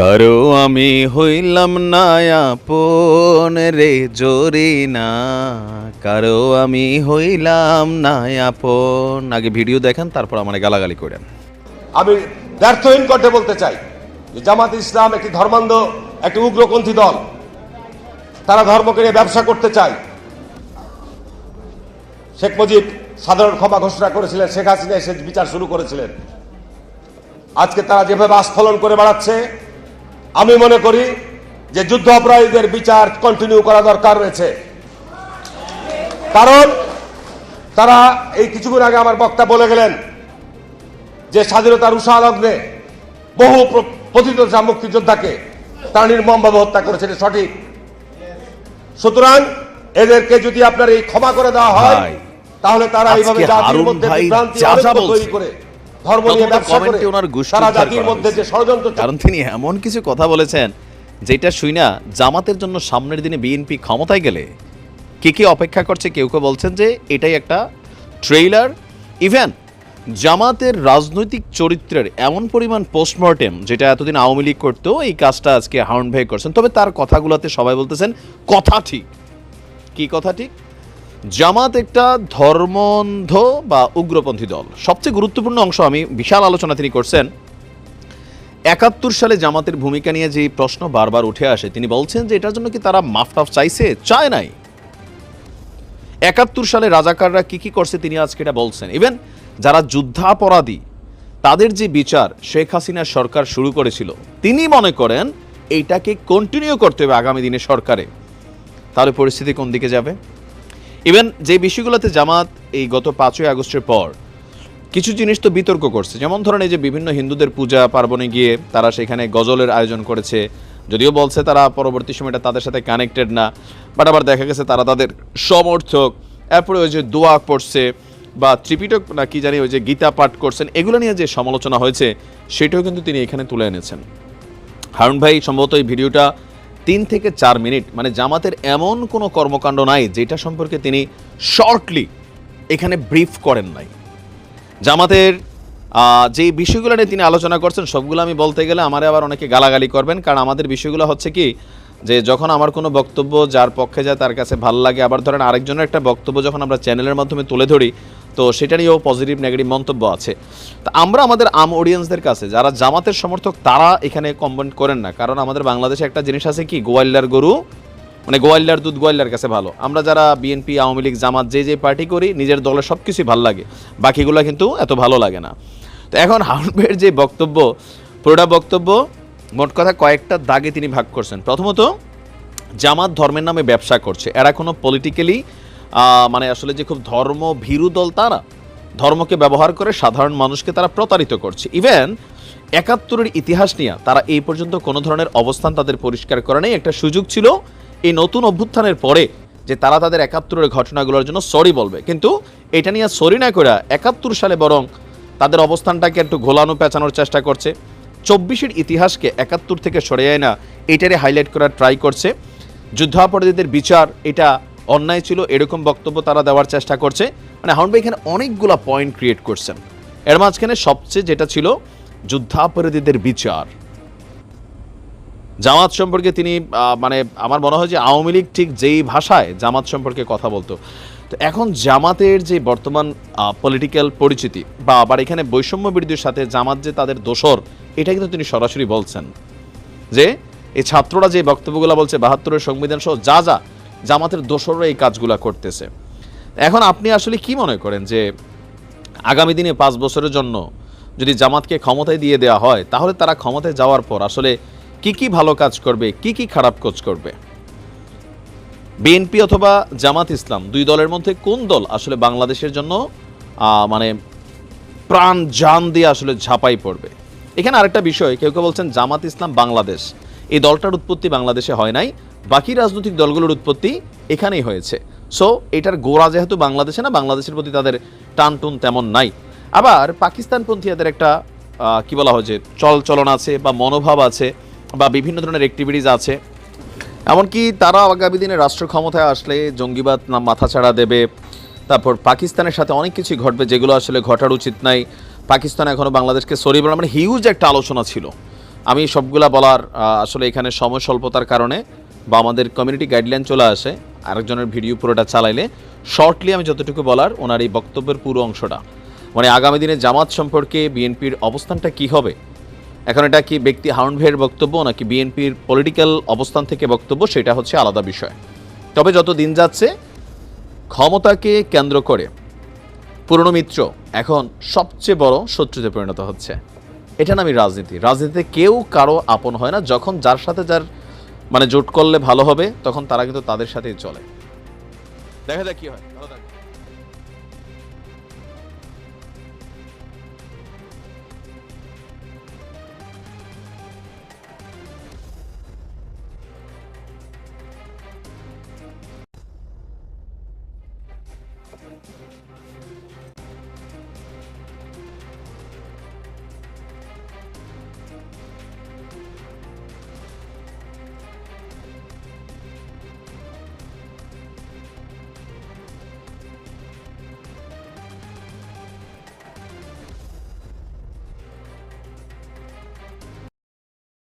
কারও আমি হইলাম না আপন রে জোরে না কারও আমি হইলাম না আপন। আগে ভিডিও দেখেন, তারপর আমার গালাগালি করেন। আমি ব্যর্থহীন কণ্ঠে বলতে চাই যে জামাত ইসলাম একটি ধর্মান্ধ, একটি উগ্রপন্থী দল। তারা ধর্মকে নিয়ে ব্যবসা করতে চায়। শেখ মুজিব সাধারণ ক্ষমা ঘোষণা করেছিলেন, শেখ হাসিনা এসে বিচার শুরু করেছিলেন। আজকে তারা যেভাবে আস্ফলন করে বেড়াচ্ছে আমি মনে করি যে যুদ্ধ অপরাধীদের বিচার কন্টিনিউ করা দরকার রয়েছে। কারণ তারা এই কিছুক্ষণ আগে আমার বক্তা বলে গেলেন যে স্বাধীনতার উষা লগ্নে বহু পতিত মুক্তিযোদ্ধাকে তারা নির্মমভাবে হত্যা করেছে এটা সঠিক। সুতরাং এদেরকে যদি আপনার এই ক্ষমা করে দেওয়া হয় তাহলে তারা এইভাবে জাতির মধ্যে বিভ্রান্তি তৈরি করে ধর্ম নিয়ে ব্যবসা করে গোষ্ঠী জাতির মধ্যে যে ষড়যন্ত্র কারণ তিনি এমন কিছু কথা বলেছেন যেটা শুই না জামাতের জন্য সামনের দিনে বিএনপি ক্ষমতায় গেলে কে কে অপেক্ষা করছে কেউ কেউ বলছেন যে এটাই একটা ট্রেইলার ইভেন জামাতের রাজনৈতিক চরিত্রের এমন পরিমাণ পোস্টমর্টেম যেটা এতদিন আওয়ামী লীগ করতো এই কাজটা আজকে হাউন ভাই করছেন। তবে তার কথাগুলোতে সবাই বলতেছেন কথা ঠিক। কি কথা ঠিক? জামাত একটা ধর্মন্ধ বা উগ্রপন্থী দল। সবচেয়ে গুরুত্বপূর্ণ অংশ আমি বিশাল আলোচনা তিনি করছেন। একাত্তর সালে জামাতের ভূমিকা নিয়ে যে প্রশ্ন বারবার উঠে আসে, তিনি বলছেন যে এটার জন্য কি তারা মাফটাফ চাইছে? চায় নাই। একাত্তর সালে রাজাকাররা কি কি করছে তিনি আজকে এটা বলছেন। ইভেন যারা যুদ্ধাপরাধী, তাদের যে বিচার, শেখ হাসিনা সরকার শুরু করেছিল, তিনি মনে করেন এইটাকে কন্টিনিউ করতে হবে আগামী দিনে সরকারে। তাহলে পরিস্থিতি কোন দিকে যাবে? ইভেন যে বিষয়গুলোতে জামাত এই গত পাঁচই আগস্টের পর কিছু জিনিস তো বিতর্ক করছে। যেমন ধরেন এই যে বিভিন্ন হিন্দুদের পূজা পার্বণে গিয়ে তারা সেখানে গজলের আয়োজন করেছে। যদিও বলছে তারা পরবর্তী সময়টা তাদের সাথে কানেক্টেড না। বাট আবার দেখা গেছে তারা তাদের সমর্থক। এরপরে ওই যে দোয়া পড়ছে বা ত্রিপিটক না কি জানি ওই যে গীতা পাঠ করছেন, এগুলো নিয়ে যে সমালোচনা হয়েছে, সেটাও কিন্তু তিনি এখানে তুলে এনেছেন। হারুন ভাই, সম্ভবত এই ভিডিওটা তিন থেকে চার মিনিট মানে জামাতের এমন কোনো কর্মকাণ্ড নাই যেটা সম্পর্কে তিনি শর্টলি এখানে ব্রিফ করেন নাই। জামাতের যে বিষয়গুলো নিয়ে তিনি আলোচনা করছেন, সবগুলো আমি বলতে গেলে আমারে আবার অনেকে গালাগালি করবেন, কারণ আমাদের বিষয়গুলো হচ্ছে কি, যে যখন আমার কোনো বক্তব্য যার পক্ষে যায় তার কাছে ভালো লাগে, আবার ধরেন আরেকজনের একটা বক্তব্য যখন আমরা চ্যানেলের মাধ্যমে তুলে ধরি তো সেটা নিয়েও পজিটিভ নেগেটিভ মন্তব্য আছে। তা আমরা আমাদের আম অডিয়েন্সদের কাছে, যারা জামাতের সমর্থক, তারা এখানে কমেন্ট করেন না। কারণ আমাদের বাংলাদেশে একটা জিনিস আছে কি গোয়াল্লার গরু মানে গোয়াল্লার দুধ গোয়াল্লার কাছে ভালো। আমরা যারা বিএনপি আওয়ামী লীগ, জামাত, যে যে পার্টি করি, নিজের দলের সব কিছুই ভালো লাগে। বাকিগুলো কিন্তু এত ভালো লাগে না। তো এখন ভাইয়ের যে বক্তব্য, পুরোটা বক্তব্য, মোট কথা কয়েকটা দাগে তিনি ভাগ করছেন। প্রথমত, জামাত ধর্মের নামে ব্যবসা করছে। এরা কোনো পলিটিক্যালি মানে আসলে যে খুব ধর্ম ভীরু দল তারা, ধর্মকে ব্যবহার করে সাধারণ মানুষকে তারা প্রতারিত করছে। ইভেন একাত্তরের ইতিহাস নিয়ে তারা এই পর্যন্ত কোনো ধরনের অবস্থান তাদের পরিষ্কার করে নেই। একটা সুযোগ ছিল এই নতুন অভ্যুত্থানের পরে যে তারা তাদের একাত্তরের ঘটনাগুলোর জন্য সরি বলবে। কিন্তু এটা নিয়ে সরি না করে একাত্তর সালে বরং তাদের অবস্থানটাকে একটু ঘোলানো পেঁচানোর চেষ্টা করছে। চব্বিশের ইতিহাসকে একাত্তর থেকে সরে না এটারে হাইলাইট করার ট্রাই করছে। যুদ্ধাপরাধীদের বিচার, এটা অন্যায় ছিল, এরকম বক্তব্য তারা দেওয়ার চেষ্টা করছে। মানে হাউন ভাই এখানে অনেকগুলা পয়েন্ট ক্রিয়েট করছেন এর মাঝখানে সবচেয়ে যেটা ছিল, যুদ্ধাপরাধীদের বিচার। জামাত সম্পর্কে তিনি মানে আমার মনে হয় যে আওয়ামী লীগ ঠিক যেই ভাষায় জামাত সম্পর্কে কথা বলতো। তো এখন জামাতের যে বর্তমান পলিটিক্যাল পরিচিতি বা আবার এখানে বৈষম্য বিরোধীর সাথে জামাত যে তাদের দোসর এটা কিন্তু তিনি সরাসরি বলছেন। যে এই ছাত্ররা যে বক্তব্যগুলো বলছে, বাহাত্তরের সংবিধান সহ যা যা জামাতের দোসররা এই কাজগুলা করতেছে। এখন আপনি আসলে কি মনে করেন যে আগামী দিনে পাঁচ বছরের জন্য যদি জামাতকে ক্ষমতায় দিয়ে দেওয়া হয়, তাহলে তারা ক্ষমতায় যাওয়ার পর আসলে কি কি ভালো কাজ করবে, কি কি খারাপ কাজ করবে? বিএনপি অথবা জামাত ইসলাম দুই দলের মধ্যে কোন দল আসলে বাংলাদেশের জন্য মানে প্রাণ জান দিয়ে আসলে ঝাঁপাই পড়বে? এখানে আরেকটা বিষয়, কেউ কেউ বলছেন জামাত ইসলাম বাংলাদেশ। এই দলটার উৎপত্তি বাংলাদেশে হয় নাই। বাকি রাজনৈতিক দলগুলোর উৎপত্তি এখানেই হয়েছে। সো এটার গোড়া যেহেতু বাংলাদেশে না, বাংলাদেশের প্রতি তাদের টান টুন তেমন নাই। আবার পাকিস্তানপন্থীদের একটা কি বলা হয় যে চল চলন আছে বা মনোভাব আছে বা বিভিন্ন ধরনের অ্যাক্টিভিটিস আছে। এমনকি তারা আগামী দিনে রাষ্ট্র ক্ষমতায় আসলে জঙ্গিবাদ না মাথা ছাড়া দেবে। তারপর পাকিস্তানের সাথে অনেক কিছুই ঘটবে যেগুলো আসলে ঘটার উচিত নাই। পাকিস্তান এখনও বাংলাদেশকে সরি বলা মানে হিউজ একটা আলোচনা ছিল। আমি সবগুলা বলার আসলে এখানে সময় স্বল্পতার কারণে বা আমাদের কমিউনিটি গাইডলাইন চলে আসে, আরেকজনের ভিডিও পুরোটা চালাইলে শর্টলি আমি যতটুকু বলার ওনার এই বক্তব্যের পুরো অংশটা। মানে আগামী দিনে জামাত সম্পর্কে বিএনপির অবস্থানটা কি হবে? এখন এটা কি ব্যক্তি হারুন ভাইয়ের বক্তব্য নাকি বিএনপির পলিটিক্যাল অবস্থান থেকে বক্তব্য, সেটা হচ্ছে আলাদা বিষয়। তবে যত দিন যাচ্ছে, ক্ষমতাকে কেন্দ্র করে পুরনো মিত্র এখন সবচেয়ে বড় শত্রুতে পরিণত হচ্ছে। এটা নামই রাজনীতি। রাজনীতিতে কেউ কারও আপন হয় না, যখন যার সাথে যার মানে জোট করলে ভালো হবে, তখন তারা কিন্তু তাদের সাথেই চলে দেখা যাক কি হয় ভালো থাকবেন।